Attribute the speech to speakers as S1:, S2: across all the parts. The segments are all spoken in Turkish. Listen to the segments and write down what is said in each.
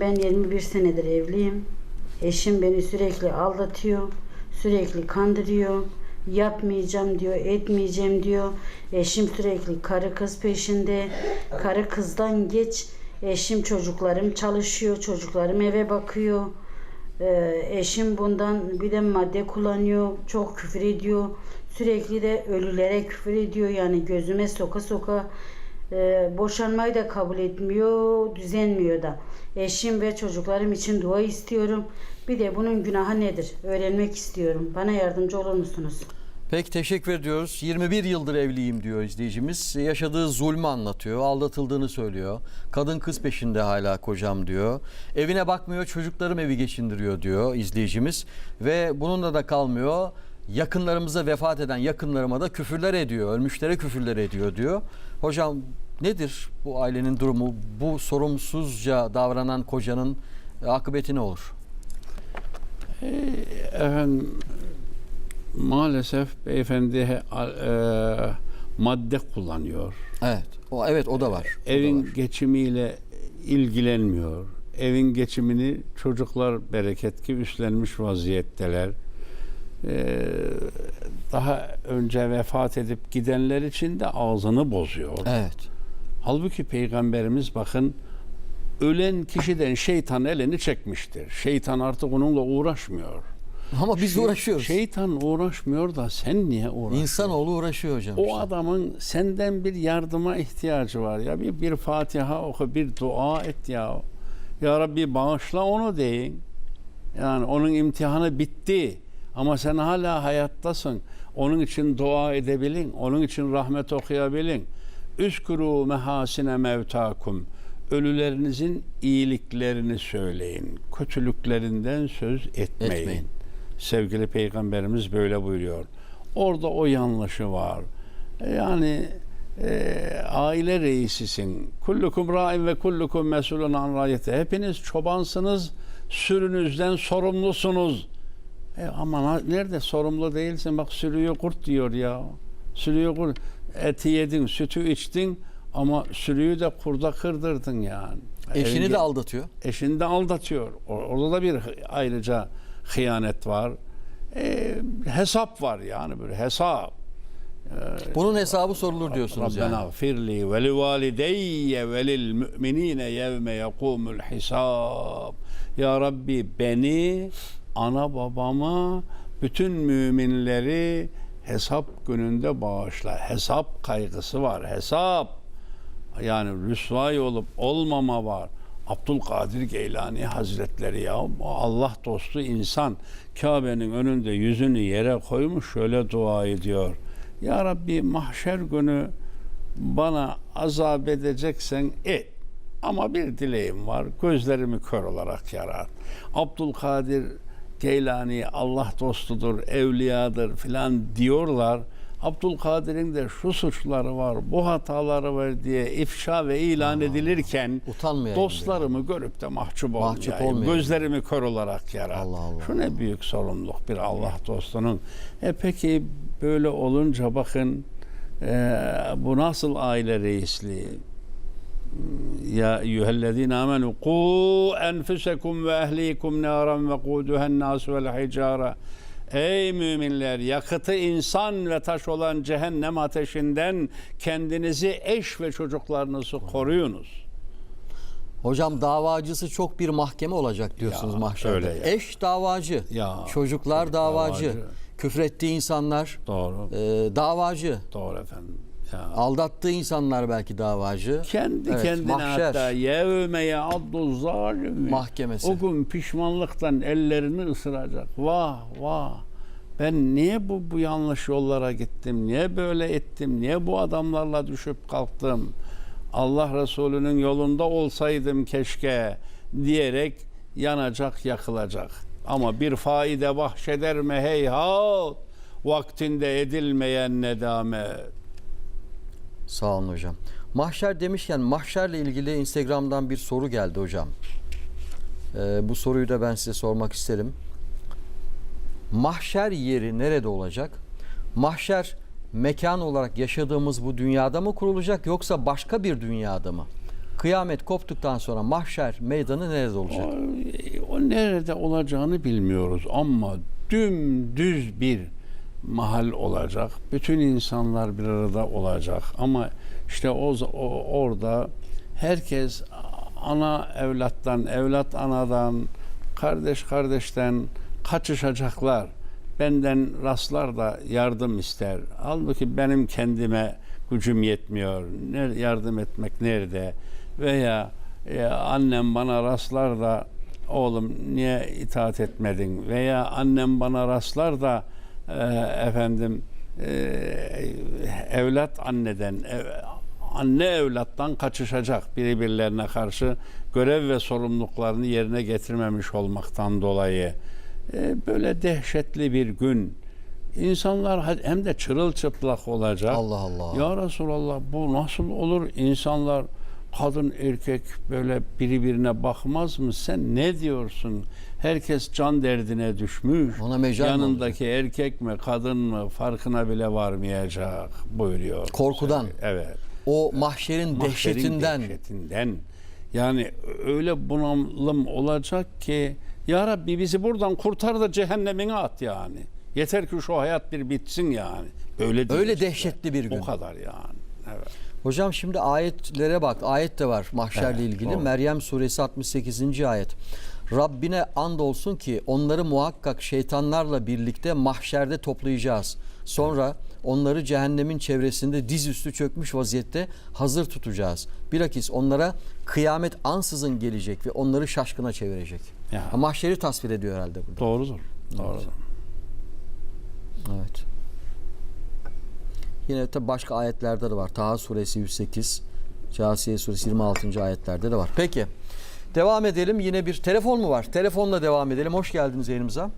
S1: Ben 21 senedir evliyim. Eşim beni sürekli aldatıyor. Sürekli kandırıyor. Yapmayacağım diyor, etmeyeceğim diyor. Eşim sürekli karı kız peşinde. Karı kızdan geç. Eşim çocuklarım çalışıyor, çocuklarım eve bakıyor. Ee, eşim bundan bir de madde kullanıyor, çok küfür ediyor. Sürekli de ölülere küfür ediyor yani gözüme soka soka ee, boşanmayı da kabul etmiyor, düzenmiyor da. Eşim ve çocuklarım için dua istiyorum. Bir de bunun günahı nedir? Öğrenmek istiyorum. Bana yardımcı olur musunuz?
S2: Peki teşekkür ediyoruz. 21 yıldır evliyim diyor izleyicimiz. Yaşadığı zulmü anlatıyor. Aldatıldığını söylüyor. Kadın kız peşinde hala kocam diyor. Evine bakmıyor çocuklarım evi geçindiriyor diyor izleyicimiz. Ve bununla da kalmıyor. Yakınlarımıza vefat eden yakınlarıma da küfürler ediyor. Ölmüşlere küfürler ediyor diyor. Hocam nedir bu ailenin durumu? Bu sorumsuzca davranan kocanın akıbeti ne olur?
S3: Efendim maalesef beyefendi e, madde kullanıyor.
S2: Evet. O evet o da var. O da
S3: Evin
S2: var.
S3: geçimiyle ilgilenmiyor. Evin geçimini çocuklar bereket ki üstlenmiş vaziyetteler. Ee, daha önce vefat edip gidenler için de ağzını bozuyor.
S2: Evet.
S3: Halbuki peygamberimiz bakın ölen kişiden şeytan elini çekmiştir. Şeytan artık onunla uğraşmıyor.
S2: Ama biz
S3: Şey-
S2: uğraşıyoruz.
S3: Şeytan uğraşmıyor da sen niye uğraşıyorsun?
S2: İnsanoğlu uğraşıyor hocam.
S3: O
S2: işte.
S3: adamın senden bir yardıma ihtiyacı var ya. Bir, bir Fatiha oku, bir dua et ya. Ya Rabbi bağışla onu deyin. Yani onun imtihanı bitti. Ama sen hala hayattasın. Onun için dua edebilin. Onun için rahmet okuyabilin. Üskuru mehasine mevtakum. Ölülerinizin iyiliklerini söyleyin. Kötülüklerinden söz etmeyin.
S2: Etmeyin.
S3: Sevgili Peygamberimiz böyle buyuruyor. Orada o yanlışı var. E, Yani e, aile reisisin. Kullukum ra'in ve kullukum mesulun an rayeti. Hepiniz çobansınız, sürünüzden sorumlusunuz. E ama nerede sorumlu değilsin? Bak sürüyü kurt diyor ya. Sürüyü kurt. Eti yedin, sütü içtin ama sürüyü de kurda kırdırdın yani.
S2: Eşini
S3: Evin-
S2: de aldatıyor.
S3: eşini de aldatıyor. Orada da bir ayrıca hıyanet var. E, hesap var yani böyle hesap.
S2: Bunun hesabı sorulur diyorsunuz
S3: Rabbena
S2: yani.
S3: firli ve li valideyye ve lil müminine yevme yekumul hisab. Ya Rabbi beni, ana babama, bütün müminleri hesap gününde bağışla. Hesap kaygısı var. Hesap. Yani rüsvay olup olmama var. Abdülkadir Geylani Hazretleri ya Allah dostu insan Kabe'nin önünde yüzünü yere koymuş şöyle dua ediyor. Ya Rabbi mahşer günü bana azap edeceksen et. Ama bir dileğim var. Gözlerimi kör olarak yarat. Abdülkadir Geylani Allah dostudur, evliyadır filan diyorlar. Abdülkadir'in de şu suçları var, bu hataları var diye ifşa ve ilan edilirken
S2: Utanmayayım
S3: dostlarımı görüp de mahcup,
S2: Mahcup
S3: olmayayım.
S2: olmayayım.
S3: Gözlerimi kör olarak yarat.
S2: Allah Allah.
S3: Şu ne büyük sorumluluk bir Allah dostunun. E peki böyle olunca bakın e, bu nasıl aile reisliği? Amenu ku enfusekum ve ehlikum naran ve kuduhen nas vel hicara. Ey müminler yakıtı insan ve taş olan cehennem ateşinden kendinizi eş ve çocuklarınızı koruyunuz.
S2: Hocam davacısı çok bir mahkeme olacak diyorsunuz
S3: Ya,
S2: mahşerde.
S3: ya.
S2: Eş davacı.
S3: Ya,
S2: Çocuklar davacı.
S3: davacı.
S2: Küfrettiği insanlar
S3: Doğru.
S2: e, davacı.
S3: Doğru efendim. Ya.
S2: Aldattığı insanlar belki davacı.
S3: Kendi
S2: Evet,
S3: kendine
S2: mahşer.
S3: hatta yevme ya'addu zalimi.
S2: Mahkemesi.
S3: O gün pişmanlıktan ellerini ısıracak. Vah vah. Ben niye bu, bu yanlış yollara gittim? Niye böyle ettim? Niye bu adamlarla düşüp kalktım? Allah Resulü'nün yolunda olsaydım keşke diyerek yanacak, yakılacak. Ama bir faide bahşeder mi heyhat? Vaktinde edilmeyen nedamet.
S2: Sağ olun hocam. Mahşer demişken mahşerle ilgili Instagram'dan bir soru geldi hocam. Ee, bu soruyu da ben size sormak isterim. Mahşer yeri nerede olacak? Mahşer mekan olarak yaşadığımız bu dünyada mı kurulacak yoksa başka bir dünyada mı? Kıyamet koptuktan sonra mahşer meydanı nerede olacak?
S3: O, o nerede olacağını bilmiyoruz ama dümdüz bir mahal olacak. Bütün insanlar bir arada olacak. Ama işte o, o orada herkes ana evlattan, evlat anadan, kardeş kardeşten kaçışacaklar. Benden rastlar da yardım ister. Halbuki benim kendime gücüm yetmiyor. Ne yardım etmek nerede? Veya e, annem bana rastlar da oğlum niye itaat etmedin? Veya annem bana rastlar da efendim e, evlat anneden ev- anne evlattan kaçışacak birbirlerine karşı görev ve sorumluluklarını yerine getirmemiş olmaktan dolayı E, böyle dehşetli bir gün İnsanlar hem de çırılçıplak olacak.
S2: Allah Allah.
S3: Ya Resulallah bu nasıl olur? İnsanlar kadın erkek böyle birbirine bakmaz mı? Sen ne diyorsun? Herkes can derdine düşmüş.
S2: Ona mecal
S3: Yanındaki erkek mi kadın mı farkına bile varmayacak buyuruyor.
S2: Korkudan.
S3: Evet.
S2: O mahşerin,
S3: Mahşerin
S2: dehşetinden.
S3: dehşetinden. Yani öyle bunalım olacak ki ya Rabbi bizi buradan kurtar da cehennemine at yani. Yeter ki şu hayat bir bitsin yani. Öyle
S2: Öyle
S3: diyeceğiz
S2: dehşetli bir gün.
S3: O kadar yani. Evet.
S2: Hocam şimdi ayetlere bak. Ayet de var mahşerle
S3: Evet,
S2: ilgili.
S3: doğru.
S2: Meryem suresi 68. ayet. Rabbine and olsun ki onları muhakkak şeytanlarla birlikte mahşerde toplayacağız. Sonra onları cehennemin çevresinde dizüstü çökmüş vaziyette hazır tutacağız. Bilakis onlara kıyamet ansızın gelecek ve onları şaşkına çevirecek.
S3: Ya.
S2: Ha, Mahşeri tasvir ediyor herhalde burada.
S3: Doğrudur. Doğrudur.
S2: Evet. Yine de başka ayetlerde de var. Taha suresi 108, Casiye suresi 26. ayetlerde de var. Peki. Devam edelim. Yine bir telefon mu var? Telefonla devam edelim. Hoş geldiniz yayınımıza.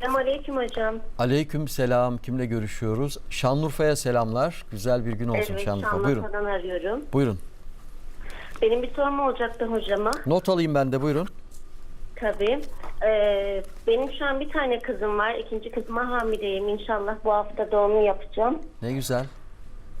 S4: Selamünaleyküm hocam.
S2: Aleyküm selam. Kimle görüşüyoruz? Şanlıurfa'ya selamlar. Güzel bir gün olsun
S4: evet,
S2: Şanlıurfa. Buyurun.
S4: Arıyorum.
S2: Buyurun.
S4: Benim bir sorum olacaktı hocama.
S2: Not alayım ben de buyurun.
S4: Tabii. Ee, benim şu an bir tane kızım var. İkinci kızıma hamileyim. İnşallah bu hafta doğumunu yapacağım.
S2: Ne güzel.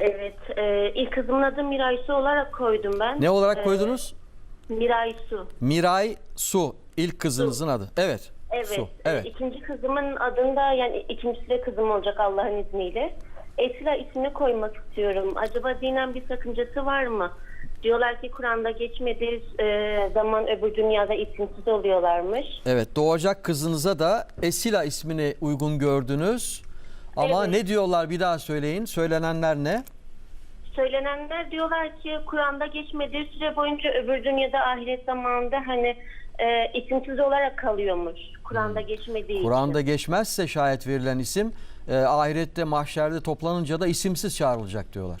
S4: Evet. E, ilk kızımın adı Miray Su olarak koydum ben.
S2: Ne olarak
S4: Ee,
S2: koydunuz?
S4: Miray Su.
S2: Miray Su. İlk kızınızın adı. Evet.
S4: Evet.
S2: Su.
S4: e,
S2: Evet.
S4: İkinci kızımın adında yani ikincisi de kızım olacak Allah'ın izniyle. Esra ismini koymak istiyorum. Acaba dinen bir sakıncası var mı? Diyorlar ki Kur'an'da geçmediği e, zaman öbür dünyada isimsiz oluyorlarmış.
S2: Evet doğacak kızınıza da Esila ismini uygun gördünüz. Ama
S4: Evet.
S2: ne diyorlar bir daha söyleyin. Söylenenler ne?
S4: Söylenenler diyorlar ki Kur'an'da geçmediği süre boyunca öbür dünyada ahiret zamanında hani e, isimsiz olarak kalıyormuş. Kur'an'da geçmediği
S2: Hmm. Kur'an'da
S4: için.
S2: geçmezse şayet verilen isim e, ahirette mahşerde toplanınca da isimsiz çağrılacak diyorlar.